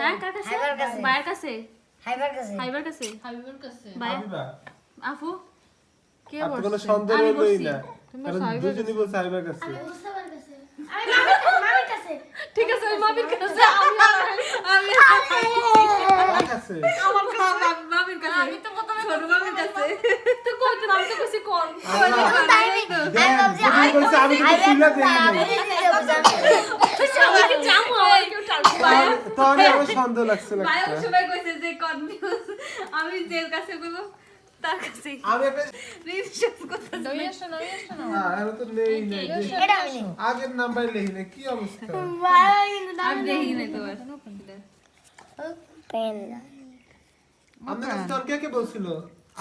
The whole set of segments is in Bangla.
হ্যাঁ কার কাছে? হাইবার কাছে। ভাইয়ের কাছে? হাইবার কাছে। হাইবার কাছে? হাবিবের কাছে। হাবিবা। আফু কে তো কোনো বলছে? সন্দেহ আমি বলছি। না। তুমি কারণ বলছো দুজনই বলছে হাবিবার কাছে। আমি মামির কাছে মামির কাছে। ঠিক আছে ওই মামির কাছে। আমি আমি কার কাছে। আমার কাছে। মামির কাছে। আমি তো প্রথমে ছোট মামির কাছে। তো তো আমি তো কইছি কোন নি দেন, দুজনই বলছে আমি কিন্তু খুলে দেখি আমি নাই। দেখে যাব জানো আমাকে জামু আমার ভাই তো আমি আমার সন্দেহ ভাই ওই কইছে যে কনফিউজ আমি যে কাছে কইব তার কাছে আমি একটা করতে আসো নই আসো না হ্যাঁ আমি তো নেই নাই এটা আমি আগের নাম্বার লেখি না কি অবস্থা? আমি দেখি নাই। তোমার। পেন তোর কে কে বলছিল?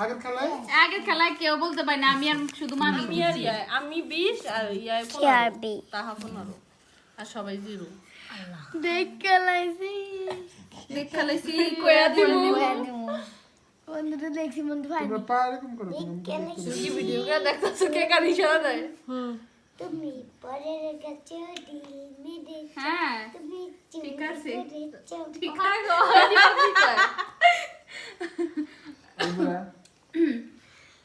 আগের খেলায়? আগের খেলায় কেউ বলতে পারে না আমি আর শুধু মামি আমি আর আমি বিশ আর ইয়াই কি আর তাহা পনেরো। আর সবাই জিরো। দিব দেখছি বন্ধু ভাই তোমরা পা এরকম করো কেন? কি ভিডিও করে দেখতেছো কে কার ইশারা দেয়? তুমি পরের কাছে হ্যাঁ তুমি ঠিক আছে। ঠিক আছে। তোমরা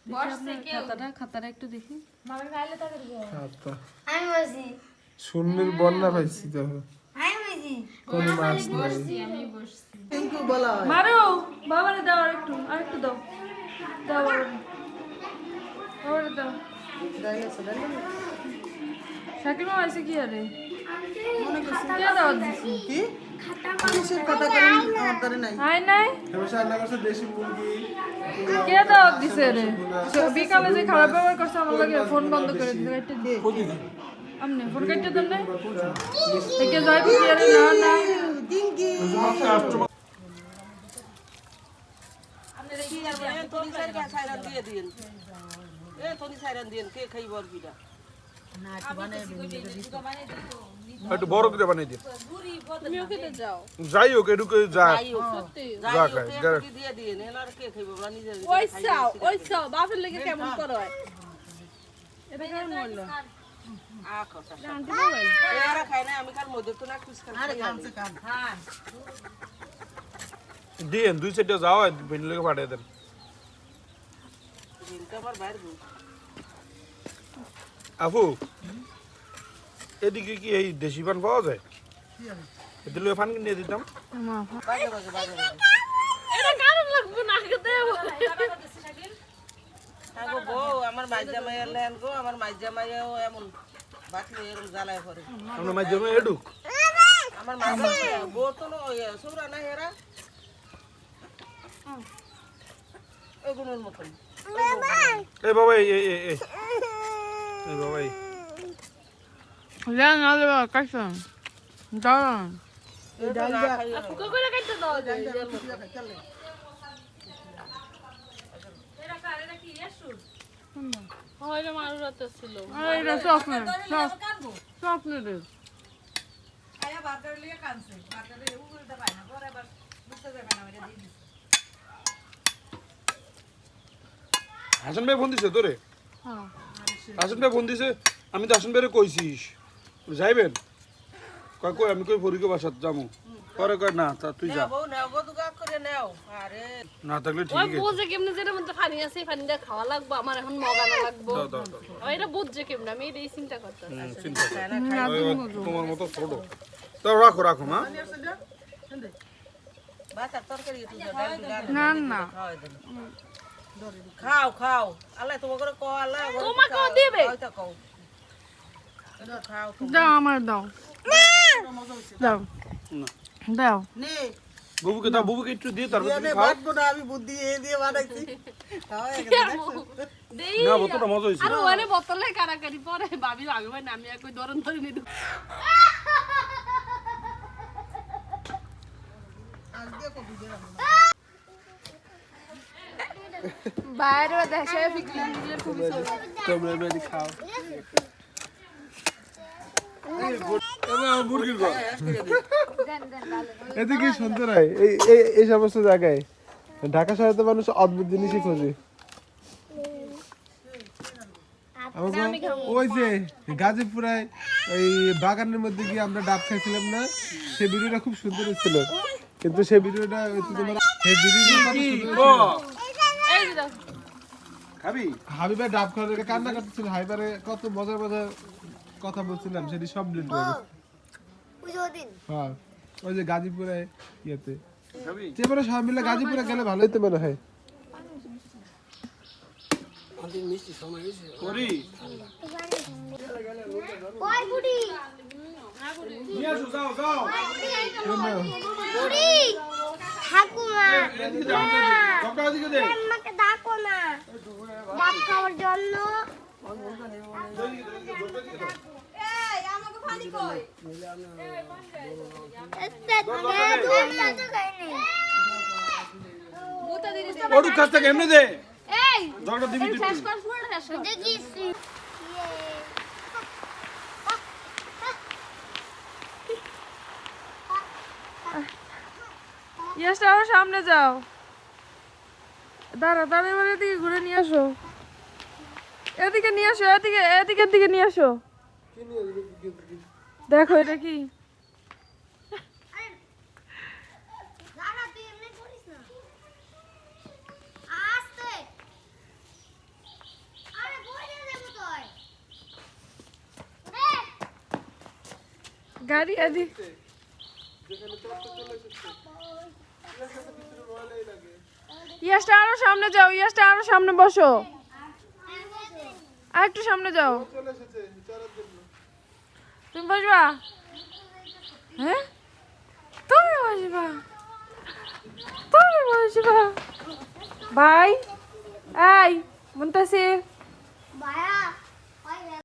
বসছে কেউ খাতাটা খাতাটা একটু দেখি। আমি বসি শূন্যের বন্যা পাইছি তো। কোনো মাছ নাই। মারো বাবারে দাও আর একটু আর একটু দাও। দাও বাবারে। বাবারে দাও। শাকিল মামা আছে কি আরে? বিকালে যে খারাপ ব্যবহার করছে আমার লাগে ফোন বন্ধ করে দিতে আমনে ফোন কাটতে দেন না একে জয় বুঝি আরে না না ডিঙ্গি তনি সাইরা সাইরান দিয়ে দিন এ তনি সাইরান দিন কে খাইব আর একটু বড় করে বানিয়ে দিন যাই হোক এটুকু যা। যাই হোক যাই যা। খাই, বাপের লেগে কেমন করো? এটা কেমন বলল দিন দুই সাইডে যাও ভিন্ডিকে পাঠিয়ে দেন। বাইরে এদিকে কি এই দেশি পান পাওয়া যায়? এদিকে ফান কিনে দিতাম বাজে বাজে বাজে বাজে এটা কারণ লাগবে না খেতে আগো বউ আমার মাইজা মাইয়া লেন গো আমার মাইজা মাইয়াও এমন বাকি এরকম জ্বালায় পড়ে আমরা মাধ্যমে এডুক? আমার মাইজা মাইয়া বউ তো সুরা না হেরা এগুলোর মতন। এই বাবা এই এই এই এই। এই বাবা এই। যান আলে কাইছাম দাঁড়ান ডাল না খাই করে কাটতে দাও? মারু হাসান ভাই ফোন দিছে তোরে? হাসান ভাই ফোন দিছে আমি তো হাসান ভাইরে কইছিস। যাইবেন? কয় কই আমি কই ফরিকে বাসাত যাব? পরে কয় না তা তুই যা। না থাকলে ঠিক আছে বুঝে কেমনে যেটা মধ্যে পানি আছে এই পানিটা খাওয়া লাগবে আমার এখন মগানো লাগবে। দাও দাও দাও ও এটা বুঝছে কেমনে আমি এটাই চিন্তা করতে চিন্তা তোমার মতো ছোট। তাও রাখো রাখো মা। না না। খাও খাও। আল্লাহ কও আল্লাহ তোমাকেও দিবে। তো। দাও আমার দাও। দাও। না। দাও। নে। বুবুকে দাও বুবুকে একটু দিয়ে তারপর তুমি খাও। বাটবো না আমি বুদ্ধি এ দিয়ে বানাইছি? না বতটা মজা হয়েছে। আর ওখানে বোতলে কারাকারি পরে। ভাবি আগে ভাই আমি এক ধরন ধরে নিদু। বাইরে দেশে দিলে খুবই তোমরা এবারে খাও। এদিকে সুন্দর হয় এই এই এই সমস্ত জায়গায় ঢাকা শহরে তো মানুষ অদ্ভুত জিনিসই খোঁজে। ওই যে গাজীপুরায় ওই বাগানের মধ্যে গিয়ে আমরা ডাব খাইছিলাম না সে ভিডিওটা খুব সুন্দর ছিল। কিন্তু সে ভিডিওটা হচ্ছে তোমার সেই ভিডিওটা খাবি? হাবিবা ডাব খাওয়ার কান্না করতেছিল। হাবিবারে কত মজার মজার কথা বলছিলাম সেটি সব ডিলিট হয়ে গেছে। হ্যাঁ ওই যে গাজীপুরে ইয়েতে। যে মানে মিলে গাজীপুরে গেলে ভালোই তো মনে হয়। করি। ঠাকুমা ডাকো না। খাওয়ার জন্য। ওটু কাছ থেকে এমনি দে। ডক্টর দিবি তুই দেখিছি। ইয়াসটা আরও সামনে যাও। দাঁড়া দাঁড়া এবার এদিকে ঘুরে নিয়ে আসো। এদিকে নিয়ে আসো, এদিকে, এদিকের দিকে নিয়ে আসো। দেখো এটা কি। গাড়ি এদিক ইয়াসটা আরও সামনে যাও, ইয়াসটা আরও সামনে বসো। আর একটু সামনে যাও। তুমি বসবা? হ্যাঁ? তুমি বসবা। তুমি বসবা। ভাই, এই, মুন্তাসির। ভাইয়া।